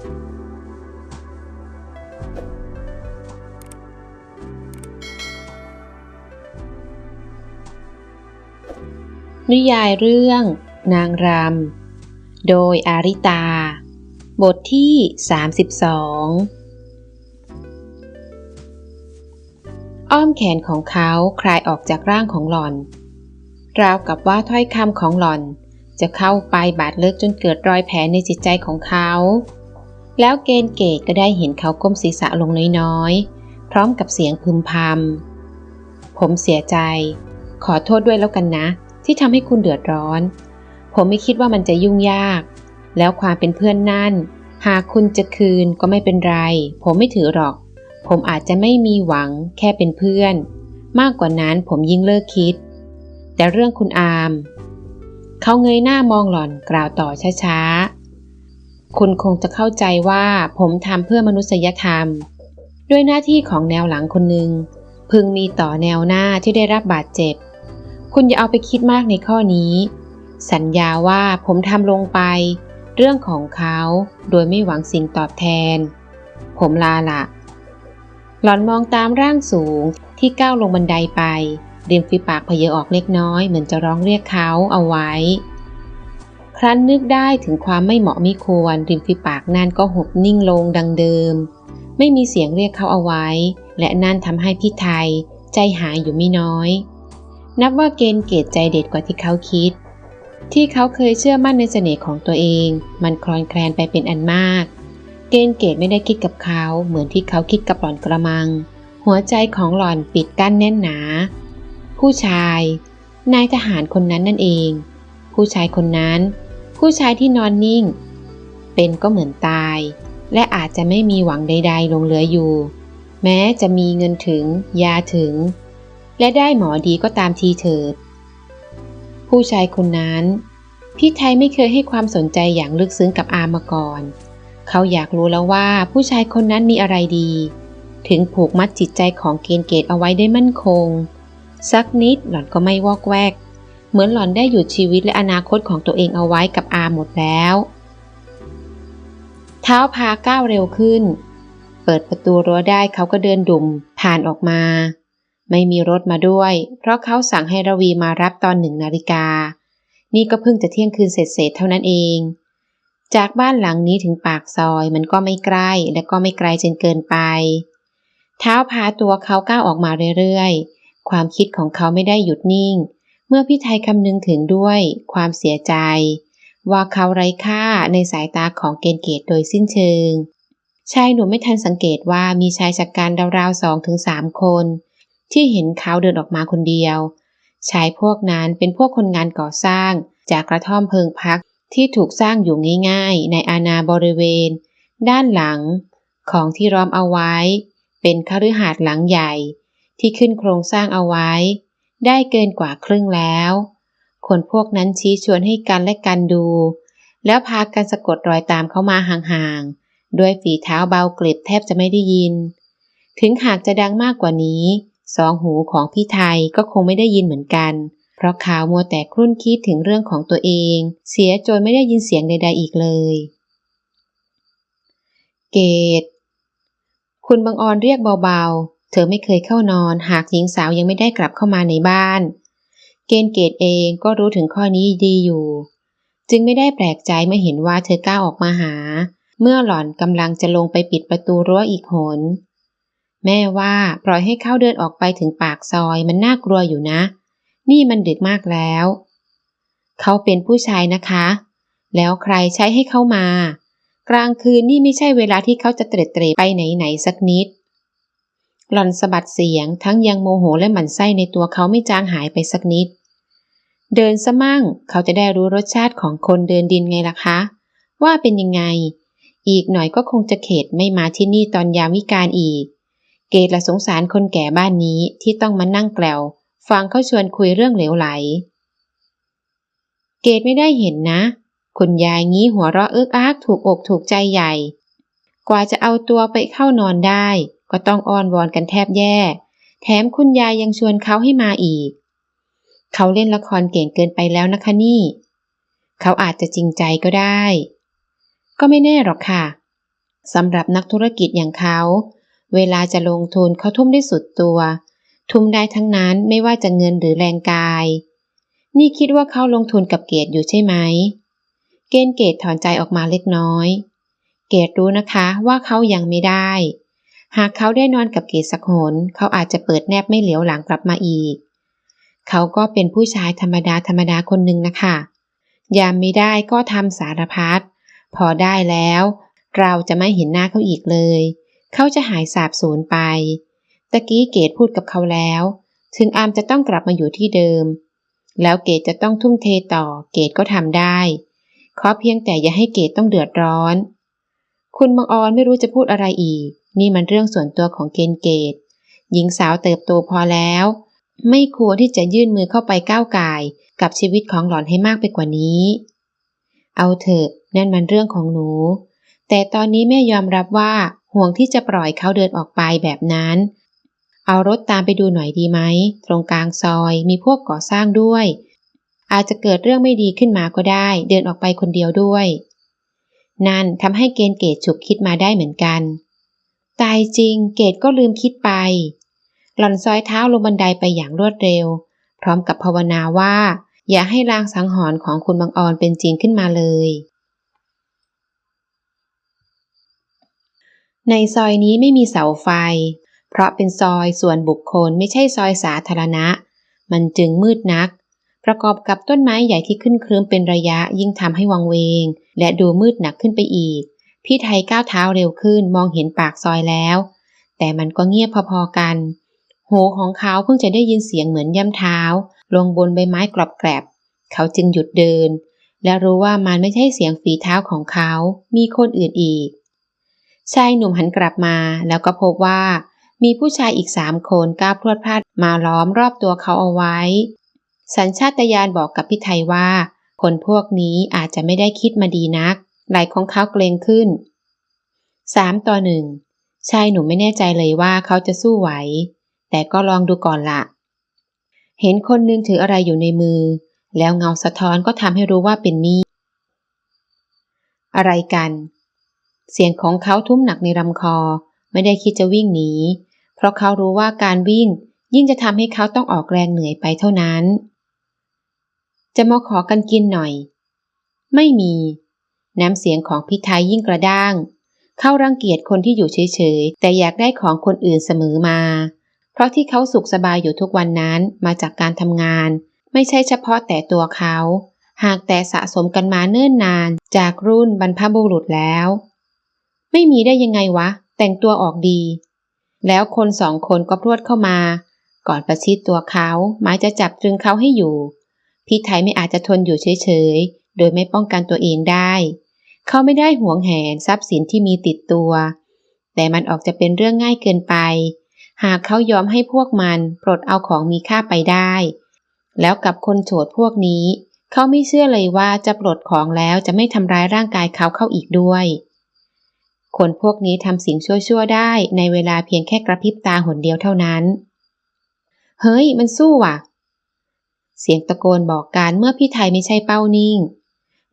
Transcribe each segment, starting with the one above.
นิยายเรื่อง นางรำ โดยอาริตา บทที่ 32 อ้อมแขนของเขาคลายออกจากร่างของหล่อน ราวกับว่าถ้อยคำของหล่อนจะเข้าไปบาดลึกจนเกิดรอยแผลในจิตใจของเขา แล้วเกณฑ์เกตก็ได้เห็นเขาก้มศีรษะลงน้อยๆ พร้อมกับเสียงพึมพำ ผมเสียใจ ขอโทษด้วยแล้วกันนะ ที่ทำให้คุณเดือดร้อน ผมไม่คิดว่ามันจะยุ่งยาก แล้วความเป็นเพื่อนนั่น หากคุณจะคืนก็ไม่เป็นไร ผมไม่ถือหรอก ผมอาจจะไม่มีหวังแค่เป็นเพื่อน มากกว่านั้นผมยิ่งเลิกคิด แต่เรื่องคุณอาม เขาเงยหน้ามองหล่อนกล่าวต่อช้าๆ คุณคงจะเข้าใจว่าผมทำเพื่อมนุษยธรรม ด้วยหน้าที่ของแนวหลังคนหนึ่งพึงมีต่อแนวหน้าที่ได้รับบาดเจ็บ คุณอย่าเอาไปคิดมากในข้อนี้ สัญญาว่าผมทำลงไป เรื่องของเขาโดยไม่หวังสิ่งตอบแทน ผมลาละหลอนมองตามร่างสูงที่ก้าวลงบันไดไปริมฝีปากเพเยอออกเล็กน้อยเหมือนจะร้องเรียกเขาเอาไว้ ครั้นนึกได้ถึงความไม่เหมาะไม่ควรริมฝีปากนั่นก็หบนิ่งลงดังเดิม ไม่มีเสียงเรียกเขาเอาไว้ และนั่นทำให้พี่ไทย ใจหายอยู่ไม่น้อย นับว่าเกณฑ์เกตใจเด็ดกว่าที่เขาคิด ที่เขาเคยเชื่อมั่นในเสน่ห์ของตัวเอง มันคลอนแคลนไปเป็นอันมาก เกณฑ์เกตไม่ได้คิดกับเขาเหมือนที่เขาคิดกับหล่อนกระมัง หัวใจของหล่อนปิดกั้นแน่นหนา ผู้ชาย นายทหารคนนั้นนั่นเอง ผู้ชายคนนั้น ผู้ชายที่นอนนิ่ง เป็นก็เหมือนตาย และอาจจะไม่มีหวังใด ๆ ลงเหลืออยู่ แม้จะมีเงินถึง ยาถึง และได้หมอดีก็ตามทีเถิด ผู้ชายคนนั้น พี่ไทยไม่เคยให้ความสนใจอย่างลึกซึ้งกับอามาก่อน เขาอยากรู้แล้วว่าผู้ชายคนนั้นมีอะไรดี ถึงผูกมัดจิตใจของเกณฑ์เกตเอาไว้ได้มั่นคง สักนิดหล่อนก็ไม่วอกแวก เหมือนหล่อนได้หยุดชีวิตและอนาคตของตัวเองเอาไว้กับอาหมดแล้ว เท้าพาก้าวเร็วขึ้น เปิดประตูรั้วได้เขาก็เดินดุ่มผ่านออกมา ไม่มีรถมาด้วย เพราะเขาสั่งให้ระวีมารับตอนหนึ่งนาฬิกา นี่ก็เพิ่งจะเที่ยงคืนเสร็จเท่านั้นเอง จากบ้านหลังนี้ถึงปากซอยมันก็ไม่ใกล้และก็ไม่ไกลจนเกินไป เท้าพาตัวเขาก้าวออกมาเรื่อยๆ ความคิดของเขาไม่ได้หยุดนิ่ง เมื่อพี่ไทยคำนึงถึงด้วยความเสียใจ ว่าเขาไร้ค่าในสายตาของเกณฑ์เกตโดยสิ้นเชิง ชายหนุ่มไม่ทันสังเกตว่ามีชายชะกันราวๆสองถึงสามคน ที่เห็นเขาเดินออกมาคนเดียว ชายพวกนั้นเป็นพวกคนงานก่อสร้างจากกระท่อมเพิงพักที่ถูกสร้างอยู่ง่ายๆ ในอาณาบริเวณ ด้านหลังของที่ล้อมเอาไว้ เป็นคฤหาสน์หลังใหญ่ ที่ขึ้นโครงสร้างเอาไว้ ได้เกินกว่าครึ่งแล้ว คนพวกนั้นชี้ชวนให้กันและกันดู แล้วพากันสะกดรอยตามเขามาห่างๆ ด้วยฝีเท้าเบากริบแทบจะไม่ได้ยิน ถึงหากจะดังมากกว่านี้ สองหูของพี่ไทยก็คงไม่ได้ยินเหมือนกัน เพราะเขามัวแต่ครุ่นคิดถึงเรื่องของตัวเอง เสียจนไม่ได้ยินเสียงใดๆอีกเลย เกต คุณบางออนเรียกเบาๆ เธอไม่เคยเข้านอนหากหญิงสาวยังไม่ได้กลับเข้ามาในบ้าน เกณฑ์เกตเองก็รู้ถึงข้อนี้ดีอยู่ จึงไม่ได้แปลกใจเมื่อเห็นว่าเธอก้าวออกมาหา เมื่อหล่อนกำลังจะลงไปปิดประตูรั้วอีกหน แม่ว่าปล่อยให้เขาเดินออกไปถึงปากซอยมันน่ากลัวอยู่นะ นี่มันดึกมากแล้ว เขาเป็นผู้ชายนะคะ แล้วใครใช้ให้เข้ามากลางคืนนี่ไม่ใช่เวลาที่เขาจะเตร็ดเตรไปไหนๆสักนิด หล่อนสะบัดเสียงทั้งยังโมโหและหมั่นไส้ในตัวเขาไม่จางหายไปสักนิด เดินซะมั่งเขาจะได้รู้รสชาติของคนเดินดินไงล่ะคะ ว่าเป็นยังไง อีกหน่อยก็คงจะเขตไม่มาที่นี่ตอนยามวิกาลอีก เกตละสงสารคนแก่บ้านนี้ที่ต้องมานั่งแกลวฟังเขาชวนคุยเรื่องเหลวไหล เกตไม่ได้เห็นนะ คุณยายงี้หัวเราะเอิกอักถูกอกถูกใจใหญ่ กว่าจะเอาตัวไปเข้านอนได้ ก็ต้องอ้อนวอนกันแทบแย่ แถมคุณยายยังชวนเขาให้มาอีก เขาเล่นละครเก่งเกินไปแล้วนะคะนี่ เขาอาจจะจริงใจก็ได้ ก็ไม่แน่หรอกค่ะสำหรับนักธุรกิจอย่างเขา เวลาจะลงทุนเขาทุ่มได้สุดตัว ทุ่มได้ทั้งนั้นไม่ว่าจะเงินหรือแรงกาย นี่คิดว่าเขาลงทุนกับเกดอยู่ใช่ไหม เกณฑ์เกดถอนใจออกมาเล็กน้อย เกดรู้นะคะว่าเขายังไม่ได้ หากเขาได้นอนกับเกดสักหนเขาอาจจะเปิดแนบไม่เหลียวหลังกลับมาอีก เขาก็เป็นผู้ชายธรรมดาธรรมดาคนหนึ่งนะคะ ยามไม่ได้ก็ทำสารพัด พอได้แล้ว เราจะไม่เห็นหน้าเขาอีกเลย เขาจะหายสาบสูญไป ตะกี้เกดพูดกับเขาแล้ว ถึงอามจะต้องกลับมาอยู่ที่เดิม แล้วเกดจะต้องทุ่มเทต่อ เกดก็ทำได้ ขอเพียงแต่อย่าให้เกดต้องเดือดร้อน คุณบังออนไม่รู้จะพูดอะไรอีก นี่มันเรื่องส่วนตัวของเกณฑ์เกดหญิงสาวเติบโตพอแล้ว ไม่ควรที่จะยื่นมือเข้าไปก้าวไก่ายกับชีวิตของหล่อนให้มากไปกว่านี้ เอาเถอะนั่นมันเรื่องของหนู แต่ตอนนี้แม่ยอมรับว่าห่วงที่จะปล่อยเขาเดินออกไปแบบนั้น เอารถตามไปดูหน่อยดีไหม ตรงกลางซอยมีพวกก่อสร้างด้วย อาจจะเกิดเรื่องไม่ดีขึ้นมาก็ได้ เดินออกไปคนเดียวด้วย นั่นทำให้เกณฑ์เกตฉุกคิดมาได้เหมือนกัน ตายจริงเกตก็ลืมคิดไป หล่อนซอยเท้าลงบันไดไปอย่างรวดเร็ว พร้อมกับภาวนาว่า อย่าให้ลางสังหรณ์ของคุณบางออนเป็นจริงขึ้นมาเลย ในซอยนี้ไม่มีเสาไฟ เพราะเป็นซอยส่วนบุคคลไม่ใช่ซอยสาธารณะ มันจึงมืดนัก ประกอบกับต้นไม้ใหญ่ที่ขึ้นเครื้มเป็นระยะยิ่งทำให้วังเวง และดูมืดหนักขึ้นไปอีก พี่ไทยก้าวเท้าเร็วขึ้นมองเห็นปากซอยแล้ว แต่มันก็เงียบพอๆกัน หูของเขาเพิ่งจะได้ยินเสียงเหมือนย่ำเท้า ลงบนใบไม้กรอบแกรบ เขาจึงหยุดเดิน และรู้ว่ามันไม่ใช่เสียงฝีเท้าของเขา มีคนอื่นอีกชายหนุ่มหันกลับมาแล้วก็พบว่า มีผู้ชายอีกสามคนก้าวพรวดพลาดมาล้อมรอบตัวเขาเอาไว้ สัญชาตญาณบอกกับพี่ไทยว่า คนพวกนี้อาจจะไม่ได้คิดมาดีนัก ไหลของเขาเกรงขึ้นสามต่อหนึ่งชายหนุ่มไม่แน่ใจเลยว่าเขาจะสู้ไหว แต่ก็ลองดูก่อนละ เห็นคนหนึงถืออะไรอยู่ในมือ แล้วเงาสะท้อนก็ทำให้รู้ว่าเป็นมีดอะไรกัน เสียงของเขาทุ้มหนักในลำคอ ไม่ได้คิดจะวิ่งหนี เพราะเขารู้ว่าการวิ่งยิ่งจะทำให้เขาต้องออกแรงเหนื่อยไปเท่านั้น จะมาขอกันกินหน่อย ไม่มี น้ำเสียงของพี่ไทยยิ่งกระด้าง เข้ารังเกียจคนที่อยู่เฉยๆ แต่อยากได้ของคนอื่นเสมอมา เพราะที่เขาสุขสบายอยู่ทุกวันนั้นมาจากการทำงาน ไม่ใช่เฉพาะแต่ตัวเขา หากแต่สะสมกันมาเนิ่นนานจากรุ่นบรรพบุรุษแล้ว ไม่มีได้ยังไงวะ แต่งตัวออกดี แล้วคนสองคนก็พรวดเข้ามา ก่อนประชิดตัวเขาหมายจะจับตรึงเขาให้อยู่พี่ไทยไม่อาจจะทนอยู่เฉยๆ โดยไม่ป้องกันตัวเองได้ เขาไม่ได้หวงแหนทรัพย์สินที่มีติดตัว แต่มันออกจะเป็นเรื่องง่ายเกินไป หากเขายอมให้พวกมันปลดเอาของมีค่าไปได้ แล้วกับคนโฉดพวกนี้ เขาไม่เชื่อเลยว่าจะปลดของแล้วจะไม่ทำร้ายร่างกายเขาเข้าอีกด้วย คนพวกนี้ทำสิ่งชั่วๆได้ในเวลาเพียงแค่กระพริบตาหนเดียวเท่านั้น เฮ้ย มันสู้ว่ะ เสียงตะโกนบอกการเมื่อพี่ไทยไม่ใช่เป้านิ่ง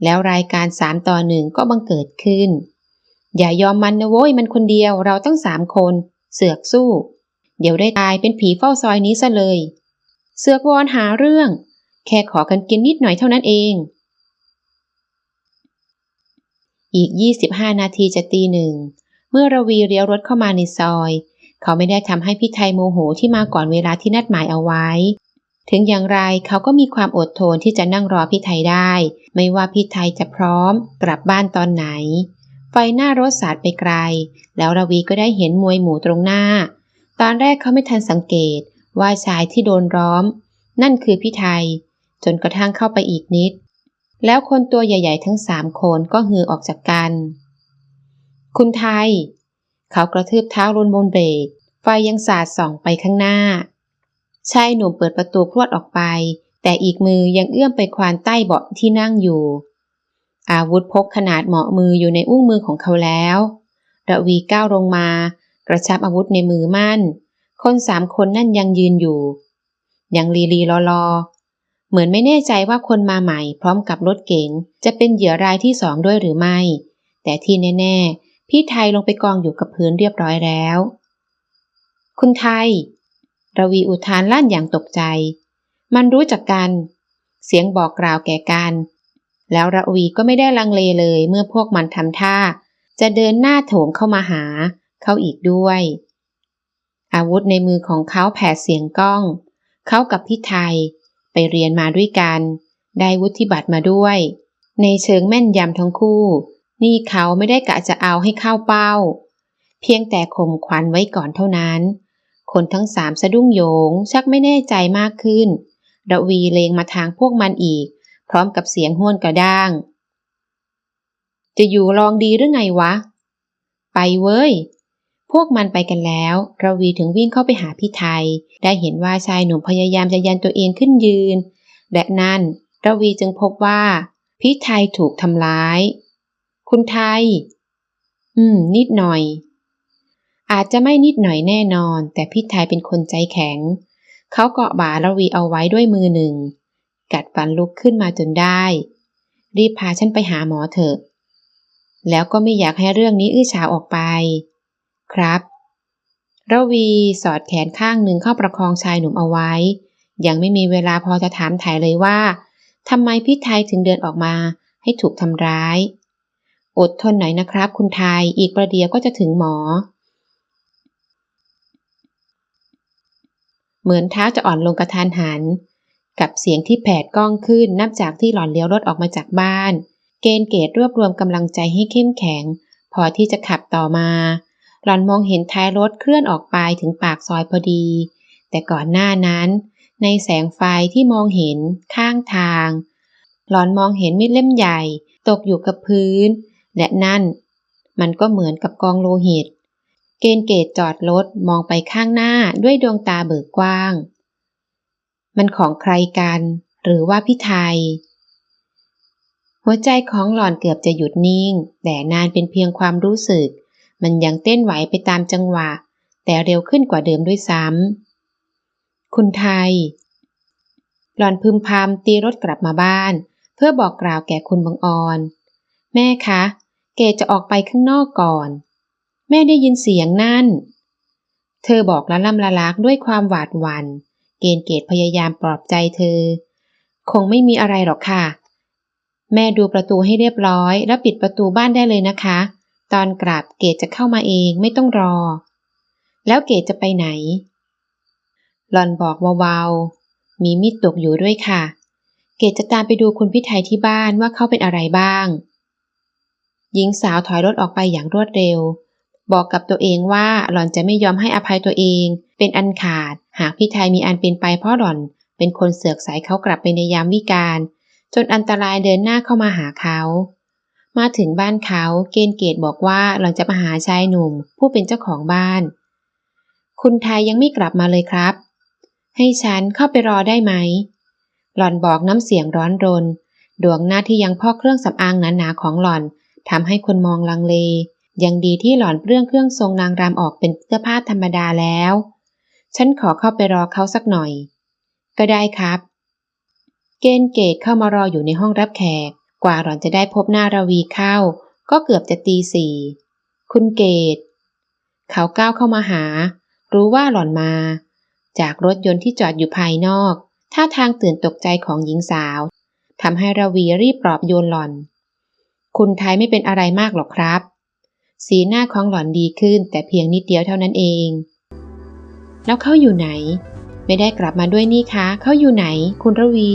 แล้วรายการสามต่อหนึ่งก็บังเกิดขึ้น อย่ายอมมันนะโว้ยมันคนเดียวเราต้องสามคน เสือกสู้ เดี๋ยวได้ตายเป็นผีเฝ้าซอยนี้ซะเลย เสือกวอนหาเรื่อง แค่ขอกันกินนิดหน่อยเท่านั้นเอง อีก 25 นาทีจะตีหนึ่ง เมื่อระวีเลี้ยวรถเข้ามาในซอย เขาไม่ได้ทำให้พี่ไทยโมโหที่มาก่อนเวลาที่นัดหมายเอาไว้ ถึงอย่างไรเขาก็มีความอดทนที่จะนั่งรอพี่ไทยได้ ไม่ว่าพี่ไทยจะพร้อมกลับบ้านตอนไหน ไฟหน้ารถสาดไปไกล แล้วรวีก็ได้เห็นมวยหมูตรงหน้า ตอนแรกเขาไม่ทันสังเกตว่าชายที่โดนร้อม นั่นคือพี่ไทย จนกระทั่งเข้าไปอีกนิด แล้วคนตัวใหญ่ ๆ ทั้งสามคนก็ฮือออกจากกัน คุณไทย เขากระทืบเท้าลนบนเบรกไฟยังสาดส่องไปข้างหน้า ชายหนุ่มเปิดประตูพรวดออกไป แต่อีกมือยังเอื้อมไปควานใต้เบาะที่นั่งอยู่ อาวุธพกขนาดเหมาะมืออยู่ในอุ้งมือของเขาแล้วระวีก้าวลงมา กระชับอาวุธในมือมั่น คนสามคนนั่นยังยืนอยู่ ยังลีลีลอลอเหมือนไม่แน่ใจว่าคนมาใหม่พร้อมกับรถเก๋งจะเป็นเหยื่อรายที่สองด้วยหรือไม่ แต่ที่แน่ ๆ พี่ไทยลงไปกองอยู่กับพื้นเรียบร้อยแล้ว คุณไทย ระวีอุทานลั่นอย่างตกใจ มันรู้จักกัน เสียงบอกกล่าวแก่กัน แล้วระวีก็ไม่ได้ลังเลเลยเมื่อพวกมันทำท่า จะเดินหน้าโถงเข้ามาหา เขาอีกด้วย อาวุธในมือของเขาแผดเสียงก้อง เขากับพี่ไทย ไปเรียนมาด้วยกัน ได้วุฒิบัตรมาด้วย ในเชิงแม่นยำทั้งคู่ นี่เขาไม่ได้กะจะเอาให้เข้าเป้า เพียงแต่ข่มขวัญไว้ก่อนเท่านั้น คนทั้งสามสะดุ้งโยง ชักไม่แน่ใจมากขึ้น ระวีเลงมาทางพวกมันอีก พร้อมกับเสียงห้วนกระด้าง จะอยู่ลองดีหรือไงวะ ไปเว้ย พวกมันไปกันแล้ว ระวีถึงวิ่งเข้าไปหาพี่ไทย ได้เห็นว่าชายหนุ่มพยายามจะยันตัวเองขึ้นยืน และนั่น ระวีจึงพบว่า พี่ไทยถูกทำร้าย คุณไทย อืม นิดหน่อย อาจจะไม่นิดหน่อยแน่นอน แต่พี่ไทยเป็นคนใจแข็ง เขาเกาะบ่าระวีเอาไว้ด้วยมือหนึ่ง กัดฟันลุกขึ้นมาจนได้ รีบพาฉันไปหาหมอเถอะ แล้วก็ไม่อยากให้เรื่องนี้อื้อฉาวออกไป ครับ ระวีสอดแขนข้างหนึ่งเข้าประคองชายหนุ่มเอาไว้ ยังไม่มีเวลาพอจะถามถ่ายเลยว่าทำไมพี่ไทยถึงเดินออกมาให้ถูกทำร้าย อดทนหน่อยนะครับ คุณไทย อีกประเดี๋ยวก็จะถึงหมอ เหมือนเท้าจะอ่อนลงกระทานหัน กับเสียงที่แผดก้องขึ้นนับจากที่หล่อนเลี้ยวรถออกมาจากบ้าน เกณฑ์เกตรวบรวมกำลังใจให้เข้มแข็ง พอที่จะขับต่อมา หล่อนมองเห็นท้ายรถเคลื่อนออกไปถึงปากซอยพอดี แต่ก่อนหน้านั้น ในแสงไฟที่มองเห็นข้างทาง หลอนมองเห็นมีดเล่มใหญ่ ตกอยู่กับพื้น และนั่น มันก็เหมือนกับกองโลหิต เกณฑ์เกตจอดรถมองไปข้างหน้าด้วยดวงตาเบิกกว้าง มันของใครกัน หรือว่าพี่ไทย หัวใจของหล่อนเกือบจะหยุดนิ่ง แต่นานเป็นเพียงความรู้สึก มันยังเต้นไหวไปตามจังหวะ แต่เร็วขึ้นกว่าเดิมด้วยซ้ำ คุณไทย หล่อนพึมพำตีรถกลับมาบ้าน เพื่อบอกกล่าวแก่คุณบังออน แม่คะ เกจะออกไปข้างนอกก่อน แม่ได้ยินเสียงนั่น เธอบอกละล่ำละลักด้วยความหวาดหวัน่น เกณฑ์เกตพยายามปลอบใจเธอ คงไม่มีอะไรหรอกค่ะ แม่ดูประตูให้เรียบร้อย แล้วปิดประตูบ้านได้เลยนะคะ ตอนกลับเกดจะเข้ามาเองไม่ต้องรอ แล้วเกดจะไปไหน หลอนบอกเบาๆ มีมีดตกอยู่ด้วยค่ะ เกดจะตามไปดูคุณพิไทยที่บ้านว่าเขาเป็นอะไรบ้าง หญิงสาวถอยรถออกไปอย่างรวดเร็ว บอกกับตัวเองว่าหล่อนจะไม่ยอมให้อภัยตัวเอง เป็นอันขาด หากพี่ไทยมีอันเป็นไปเพราะหล่อน เป็นคนเสือกสายเขากลับไปในยามวิการ จนอันตรายเดินหน้าเข้ามาหาเขา มาถึงบ้านเขาเกณฑ์เกตบอกว่าหล่อนจะมาหาชายหนุ่ม ผู้เป็นเจ้าของบ้าน คุณไทยยังไม่กลับมาเลยครับ ให้ฉันเข้าไปรอได้ไหม หล่อนบอกน้ำเสียงร้อนรน ดวงหน้าที่ยังพอกเครื่องสำอางหนาๆของหล่อนทำให้คนมองลังเล ยังดีที่หล่อนเรื่องเครื่องทรงนางรำออกเป็นเสื้อผ้าธรรมดาแล้ว ฉันขอเข้าไปรอเขาสักหน่อย ก็ได้ครับ เกณฑ์เกตเข้ามารออยู่ในห้องรับแขก กว่าหล่อนจะได้พบหน้าราวีเข้า ก็เกือบจะตีสี่ คุณเกต เขาก้าวเข้ามาหา รู้ว่าหล่อนมา จากรถยนต์ที่จอดอยู่ภายนอก ท่าทางตื่นตกใจของหญิงสาวทำให้ราวีรีบปลอบโยนหล่อน คุณไทยไม่เป็นอะไรมากหรอกครับ สีหน้าของหล่อนดีขึ้นแต่เพียงนิดเดียวเท่านั้นเอง แล้วเขาอยู่ไหน ไม่ได้กลับมาด้วยนี่คะ เขาอยู่ไหน คุณระวี